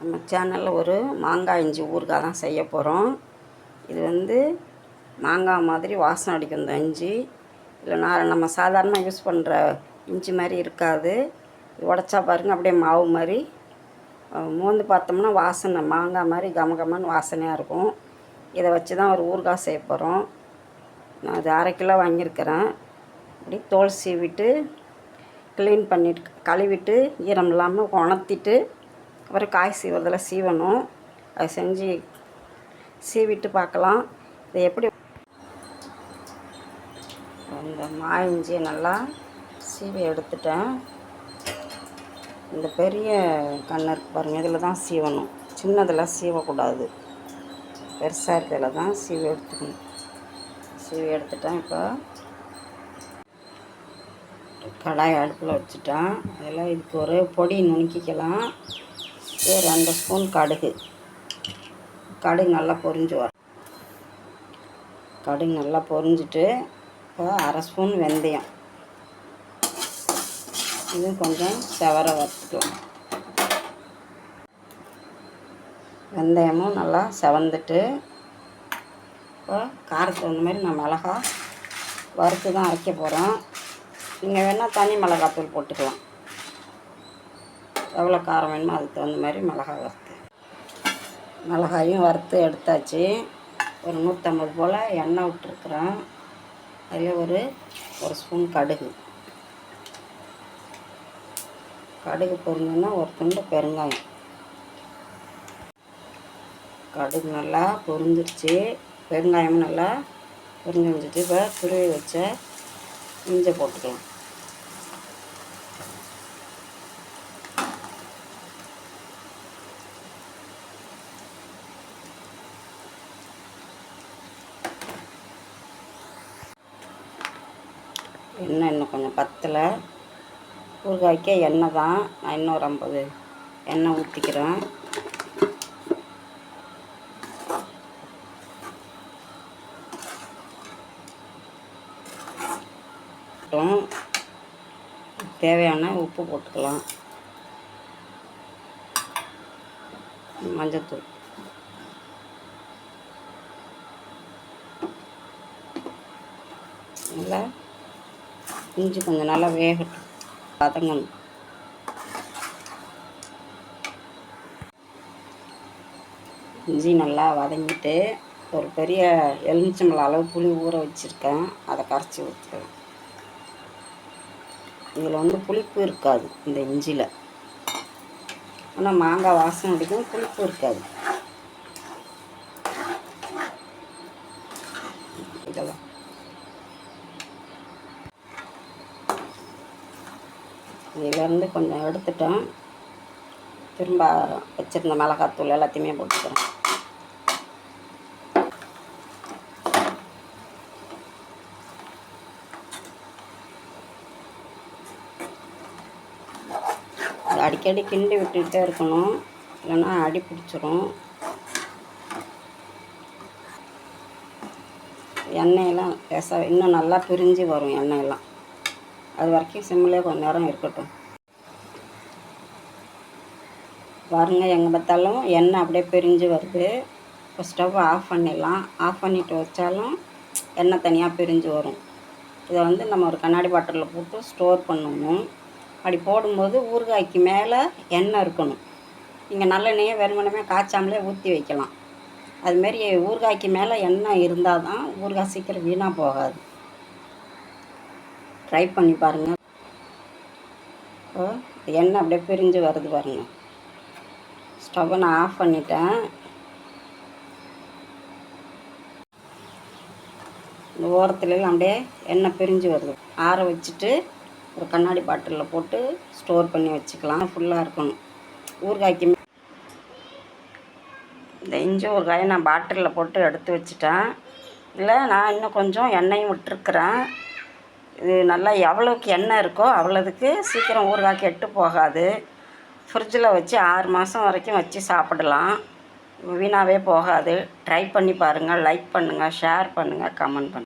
நம்ம சேனலில் ஒரு மாங்காய் இஞ்சி ஊறுகாய் தான் செய்ய போகிறோம் இது வந்து மாங்காய் மாதிரி வாசனை அடிக்கும் இந்த இஞ்சி. இல்லைனா நம்ம சாதாரணமாக யூஸ் பண்ணுற இஞ்சி மாதிரி இருக்காது. உடச்சா பாருங்கள் அப்படியே மாவு மாதிரி. மோந்து பார்த்தோம்னா வாசனை மாங்காய் மாதிரி கம கமன்னு வாசனையாக இருக்கும். இதை வச்சு தான் ஒரு ஊறுகாய் செய்ய போகிறோம் நான் அது அரை கிலோ வாங்கியிருக்கிறேன். அப்படி தோல் சீவிட்டு க்ளீன் பண்ணிட்டு கழுவிட்டு ஈரம் இல்லாமல் உணர்த்திட்டு அப்புறம் காய் சீவுறதில் சீவணும். அதை செஞ்சு சீவிட்டு பார்க்கலாம். இதை எப்படி இந்த இஞ்சி நல்லா சீவி எடுத்துட்டேன். இந்த பெரிய கண்ணு இருக்கு பாருங்கள் இதில் தான் சீவணும். சின்னதில் சீவக்கூடாது. பெருசாக இருக்கிறதுல தான் சீவி எடுத்துக்கணும். சீவி எடுத்துட்டேன் இப்போ. கடாய் அடுப்பில் வச்சுட்டேன். அதில் இதுக்கு ஒரு பொடி நுணுக்கிக்கலாம். இது ரெண்டு ஸ்பூன் கடுகு. கடுகு நல்லா பொரிஞ்சு வரும் கடுகு நல்லா பொரிஞ்சிட்டு இப்போ அரை ஸ்பூன் வெந்தயம். இது கொஞ்சம் செவர வறுத்துக்கலாம் வெந்தயமும் நல்லா செவந்துட்டு இப்போ காரத்துக்கு தகுந்த மாதிரி நான் மிளகா வறுத்து தான் அரைக்க போகிறோம் நீங்கள் வேணால் தனி மிளகாத்தூள் போட்டுக்கலாம். எவ்வளோ காரம் வேணுமோ அதுக்கு தகுந்த மாதிரி மிளகாய் வறுத்து. மிளகாயும் வறுத்து எடுத்தாச்சு. ஒரு நூற்றம்பது போல் எண்ணெய் விட்டுருக்குறோம் அதில் ஒரு ஒரு ஸ்பூன் கடுகு. கடுகு பொருந்தோன்னா ஒரு துண்டு பெருங்காயம். கடுகு நல்லா பொரிஞ்சிருச்சு. பெருங்காயமும் நல்லா பொரிஞ்சு வந்துச்சு. இப்போ துருவி வச்ச இஞ்சை போட்டுக்கலாம். எண்ணெய் இன்னும் கொஞ்சம் பத்தலை. ஊறுகாய்க்க எண்ணெய் தான். நான் இன்னும் ஒரு ஐம்பது எண்ணெய் ஊற்றிக்கிறேன் தேவையான உப்பு போட்டுக்கலாம். மஞ்சத்தூள். நல்லா இஞ்சி கொஞ்சம் நல்லா வேகட்டும். வதங்கணும். இஞ்சி நல்லா வதங்கிட்டு ஒரு பெரிய எலுமிச்சம்பழம் அளவு புளி ஊற வச்சுருக்கேன். அதை கரைச்சி ஊற்றுவேன் இதில் வந்து புளிப்பு இருக்காது இந்த இஞ்சியில் ஆனால் மாங்காய் வாசம் அடிக்கும் புளிப்பு இருக்காது. இதெல்லாம். இதிலேருந்து கொஞ்சம் எடுத்துட்டேன் திரும்ப வச்சுருந்த மிளகாத்தூள் எல்லாத்தையுமே போட்டுக்கிறோம். அடிக்கடி கிண்டி விட்டுக்கிட்டே இருக்கணும். இல்லைன்னா அடி பிடிச்சிரும். எண்ணெயெல்லாம் லேசாக இன்னும் நல்லா பிரிஞ்சு வரும் எண்ணெயெல்லாம். அது வரைக்கும் சிம்மிலே கொஞ்ச நேரம் இருக்கட்டும். பாருங்க எங்கே பார்த்தாலும் எண்ணெய் அப்படியே பிரிஞ்சு வருது. இப்போ ஸ்டவ் ஆஃப் பண்ணிடலாம். ஆஃப் பண்ணிட்டு வச்சாலும் எண்ணெய் தனியாக பிரிஞ்சு வரும். இதை வந்து நம்ம ஒரு கண்ணாடி பாட்டிலில் போட்டு ஸ்டோர் பண்ணணும். அப்படி போடும்போது ஊறுகாய்க்கு மேலே எண்ணெய் இருக்கணும். நீங்கள் நல்லெண்ணெயை வெறுமனமே காய்ச்சாமலே ஊற்றி வைக்கலாம். அதுமாரி ஊறுகாய்க்கு மேலே எண்ணெய் இருந்தால் தான் ஊறுகாய் சீக்கிரம் வீணாக போகாது. ட்ரை பண்ணி பாருங்கள் இப்போ எண்ணெய் அப்படியே பிரிஞ்சு வருது பாருங்கள் ஸ்டவ்வை நான் ஆஃப் பண்ணிட்டேன். இந்த ஓரத்துலலாம் அப்படியே எண்ணெய் பிரிஞ்சு வருது. ஆற வச்சுட்டு ஒரு கண்ணாடி பாட்டிலில் போட்டு ஸ்டோர் பண்ணி வச்சுக்கலாம். ஃபுல்லாக இருக்கணும். ஊறுகாய்க்கு இந்த இஞ்சி ஊறுகாயை நான் பாட்டிலில் போட்டு எடுத்து வச்சுட்டேன். இல்லை நான் இன்னும் கொஞ்சம் எண்ணெயும் விட்டுருக்குறேன். இது நல்லா எவ்வளோக்கு எண்ணெய் இருக்கோ அவ்வளோதுக்கு சீக்கிரம் ஊறுகாய் கெட்டு போகாது. ஃப்ரிட்ஜில் வச்சு ஆறு மாதம் வரைக்கும் வச்சு சாப்பிடலாம். வீணாகவே போகாது. ட்ரை பண்ணி பாருங்கள் லைக் பண்ணுங்கள் ஷேர் பண்ணுங்கள் கமெண்ட் பண்ணுங்கள்